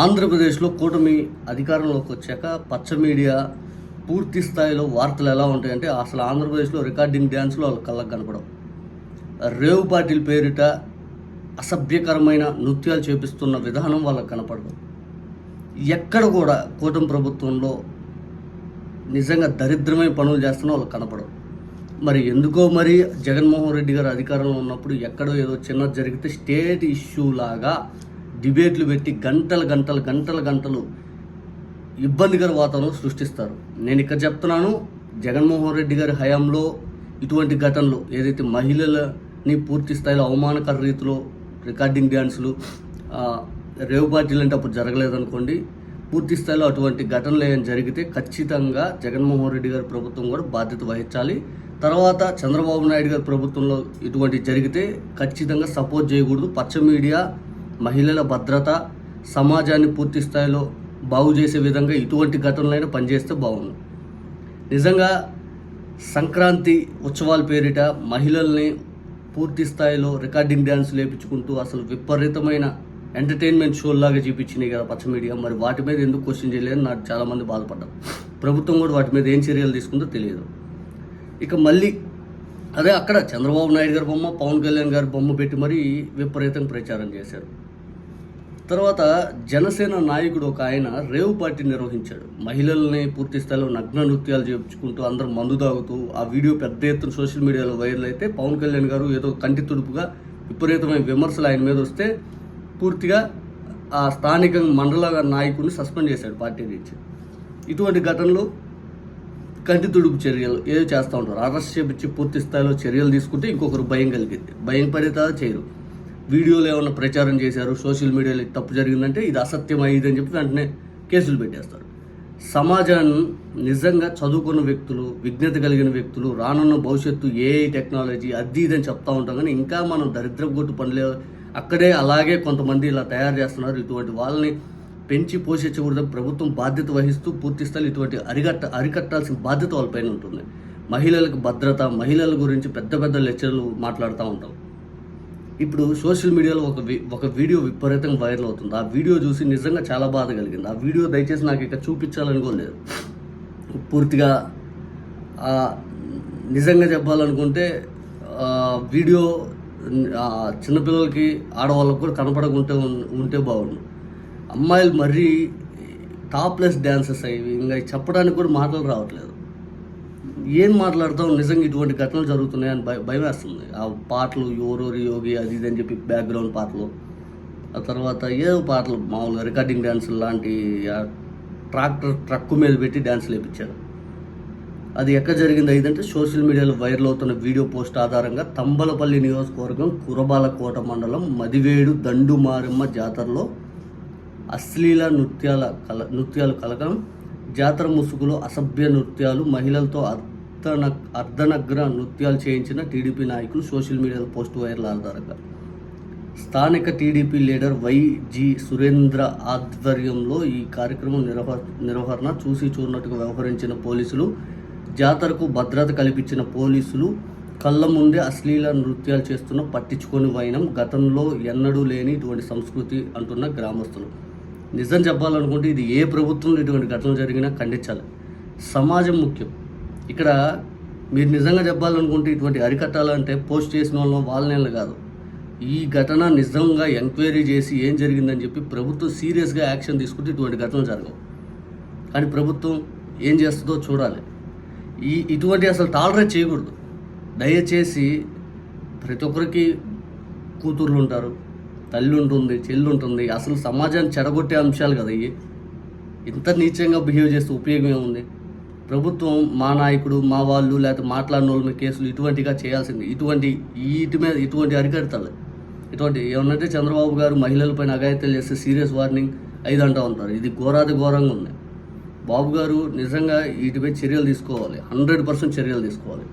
ఆంధ్రప్రదేశ్లో కూటమి అధికారంలోకి వచ్చాక పచ్చ మీడియా పూర్తి స్థాయిలో వార్తలు ఎలా ఉంటాయంటే అసలు ఆంధ్రప్రదేశ్లో రికార్డింగ్ డ్యాన్స్లో వాళ్ళ కళ్ళకు కనపడవు. రేవు పార్టీల పేరిట అసభ్యకరమైన నృత్యాలు చేపిస్తున్న విధానం వాళ్ళకి కనపడదు. ఎక్కడ కూడా కూటమి ప్రభుత్వంలో నిజంగా దరిద్రమైన పనులు చేస్తున్న వాళ్ళకి కనపడవు. మరి ఎందుకో మరి జగన్మోహన్ రెడ్డి గారు అధికారంలో ఉన్నప్పుడు ఎక్కడో ఏదో చిన్న జరిగితే స్టేట్ ఇష్యూ లాగా డిబేట్లు పెట్టి గంటలు గంటలు గంటలు గంటలు ఇబ్బందికర వాతావరణం సృష్టిస్తారు. నేను ఇక్కడ చెప్తున్నాను జగన్మోహన్ రెడ్డి గారి హయాంలో ఇటువంటి ఘటనలు ఏదైతే మహిళలని పూర్తి స్థాయిలో అవమానకర రీతిలో రికార్డింగ్ డ్యాన్సులు ఆ, రేవు పార్టీలు అంటే అప్పుడు జరగలేదనుకోండి పూర్తి స్థాయిలో అటువంటి ఘటనలు ఏమైనా జరిగితే ఖచ్చితంగా జగన్మోహన్ రెడ్డి గారి ప్రభుత్వం కూడా బాధ్యత వహించాలి. తర్వాత చంద్రబాబు నాయుడు గారి ప్రభుత్వంలో ఇటువంటి జరిగితే ఖచ్చితంగా సపోర్ట్ చేయకూడదు. పచ్చ మీడియా మహిళల భద్రత సమాజాన్ని పూర్తి స్థాయిలో బాగు చేసే విధంగా ఇటువంటి ఘటనలైనా పనిచేస్తే బాగుంది నిజంగా సంక్రాంతి ఉత్సవాల పేరిట మహిళల్ని పూర్తి స్థాయిలో రికార్డింగ్ డ్యాన్స్ లేపించుకుంటూ అసలు విపరీతమైన ఎంటర్టైన్మెంట్ షోల్లాగా చూపించినాయి కదా పచ్చ మీడియా. మరి వాటి మీద ఎందుకు క్వశ్చన్ చేయలేదని నాకు చాలామంది బాధపడ్డారు. ప్రభుత్వం కూడా వాటి మీద ఏం చర్యలు తీసుకుందో తెలియదు. ఇక మళ్ళీ అదే అక్కడ చంద్రబాబు నాయుడు గారి బొమ్మ పవన్ కళ్యాణ్ గారి బొమ్మ పెట్టి మరీ విపరీతంగా ప్రచారం చేశారు. తర్వాత జనసేన నాయకుడు ఒక ఆయన రేవు పార్టీ నిర్వహించాడు. మహిళల్ని పూర్తి స్థాయిలో నగ్న నృత్యాలు చేయించుకుంటూ అందరూ మందు తాగుతూ ఆ వీడియో పెద్ద ఎత్తున సోషల్ మీడియాలో వైరల్ అయితే పవన్ కళ్యాణ్ గారు ఏదో కంటి తుడుపుగా విపరీతమైన విమర్శలు ఆయన మీద వస్తే పూర్తిగా ఆ స్థానిక మండల నాయకుడిని సస్పెండ్ చేశాడు పార్టీ నుంచి. ఇటువంటి ఘటనలు కంటి తుడుపు చర్యలు ఏదో చేస్తూ ఉంటారు. అరెస్ట్ చేపించి పూర్తి స్థాయిలో చర్యలు తీసుకుంటే ఇంకొకరు భయం కలిగింది. భయం పడితే చేయరు. వీడియోలు ఏమైనా ప్రచారం చేశారు సోషల్ మీడియాలో తప్పు జరిగిందంటే ఇది అసత్యమైంది అని చెప్పి వెంటనే కేసులు పెట్టేస్తారు. సమాజాన్ని నిజంగా చదువుకున్న వ్యక్తులు విజ్ఞత కలిగిన వ్యక్తులు రానున్న భవిష్యత్తు ఏఐ టెక్నాలజీ అది ఇది అని చెప్తా ఉంటాం కానీ ఇంకా మనం దరిద్ర కొట్టు పనులే అక్కడే అలాగే కొంతమంది ఇలా తయారు చేస్తున్నారు. ఇటువంటి వాళ్ళని పెంచి పోషించకూడదు ప్రభుత్వం బాధ్యత వహిస్తూ పూర్తి స్థాయి ఇటువంటి అరికట్ట అరికట్టాల్సిన బాధ్యత వాళ్ళపైన ఉంటుంది. మహిళలకు భద్రత మహిళల గురించి పెద్ద పెద్ద లెక్చర్లు మాట్లాడుతూ ఉంటాం. ఇప్పుడు సోషల్ మీడియాలో ఒక ఒక వీడియో విపరీతంగా వైరల్ అవుతుంది. ఆ వీడియో చూసి నిజంగా చాలా బాధ కలిగింది. ఆ వీడియో దయచేసి నాకు ఇక్కడ చూపించాలనుకోలేదు పూర్తిగా నిజంగా చెప్పాలనుకుంటే వీడియో చిన్నపిల్లలకి ఆడవాళ్ళకి కూడా కనపడకుంటే ఉంటే బాగుండు. అమ్మాయిలు మరీ టాప్లెస్ డ్యాన్సెస్ అయ్యి ఇంకా చెప్పడానికి కూడా మాటలు రావట్లేదు. ఏం మాట్లాడతాం నిజంగా ఇటువంటి ఘటనలు జరుగుతున్నాయని భయ భయం వేస్తుంది. ఆ పాటలు ఎవరోరి యోగి అది ఇది అని చెప్పి బ్యాక్గ్రౌండ్ పాటలు. ఆ తర్వాత ఏదో పాటలు మామూలుగా రికార్డింగ్ డ్యాన్సులు లాంటి ట్రాక్టర్ ట్రక్కు మీద పెట్టి డ్యాన్సులు వేయించారు అది ఎక్కడ జరిగింది అయిందంటే సోషల్ మీడియాలో వైరల్ అవుతున్న వీడియో పోస్ట్ ఆధారంగా తంబలపల్లి నియోజకవర్గం కురబాలకోట మండలం మదివేడు దండు మారమ్మ జాతరలో అశ్లీల నృత్యాల కల నృత్యాలు కలగడం జాతర ముసుగులో అసభ్య నృత్యాలు మహిళలతో అర్ధన అర్ధనగ్ర నృత్యాలు చేయించిన టీడీపీ నాయకులు సోషల్ మీడియాలో పోస్ట్ వైరల్ ఆధారంగా స్థానిక టీడీపీ లీడర్ వైజి సురేంద్ర ఆధ్వర్యంలో ఈ కార్యక్రమం నిర్వహ నిర్వహణ చూసి చూడనట్టుగా వ్యవహరించిన పోలీసులు జాతరకు భద్రత కల్పించిన పోలీసులు కళ్ళ ముందే అశ్లీల నృత్యాలు చేస్తున్న పట్టించుకొని వైనం గతంలో ఎన్నడూ లేని ఇటువంటి సంస్కృతి అంటున్న గ్రామస్తులు. నిజం చెప్పాలనుకుంటే ఇది ఏ ప్రభుత్వంలో ఇటువంటి ఘటనలు జరిగినా ఖండించాలి. సమాజం ముఖ్యం. ఇక్కడ మీరు నిజంగా చెప్పాలనుకుంటే ఇటువంటి అరికట్టాలంటే పోస్ట్ చేసిన వాళ్ళం వాళ్ళని కాదు. ఈ ఘటన నిజంగా ఎంక్వైరీ చేసి ఏం జరిగిందని చెప్పి ప్రభుత్వం సీరియస్గా యాక్షన్ తీసుకుంటే ఇటువంటి ఘటనలు జరగవు. కానీ ప్రభుత్వం ఏం చేస్తుందో చూడాలి. ఈ ఇటువంటి అసలు టాలరేట్ చేయకూడదు. దయచేసి ప్రతి ఒక్కరికి కూతుర్లు ఉంటారు తల్లి ఉంటుంది చెల్లి ఉంటుంది. అసలు సమాజాన్ని చెడగొట్టే అంశాలు కదా ఇవి. ఇంత నీచంగా బిహేవ్ చేస్తే ఉపయోగం ఏముంది? ప్రభుత్వం మా నాయకుడు మా వాళ్ళు లేకపోతే మాట్లాడిన వాళ్ళ మీద కేసులు ఇటువంటిగా చేయాల్సింది. ఇటువంటి వీటి మీద ఇటువంటి అరికడతారు ఇటువంటి ఏమన్నంటే చంద్రబాబు గారు మహిళలపైన అఘాయిత్యాలు చేస్తే సీరియస్ వార్నింగ్ ఐదు అంటూ ఉంటారు. ఇది ఘోరాది ఘోరంగా ఉంది. బాబు గారు నిజంగా వీటిపై చర్యలు తీసుకోవాలి. హండ్రెడ్ పర్సెంట్ చర్యలు తీసుకోవాలి.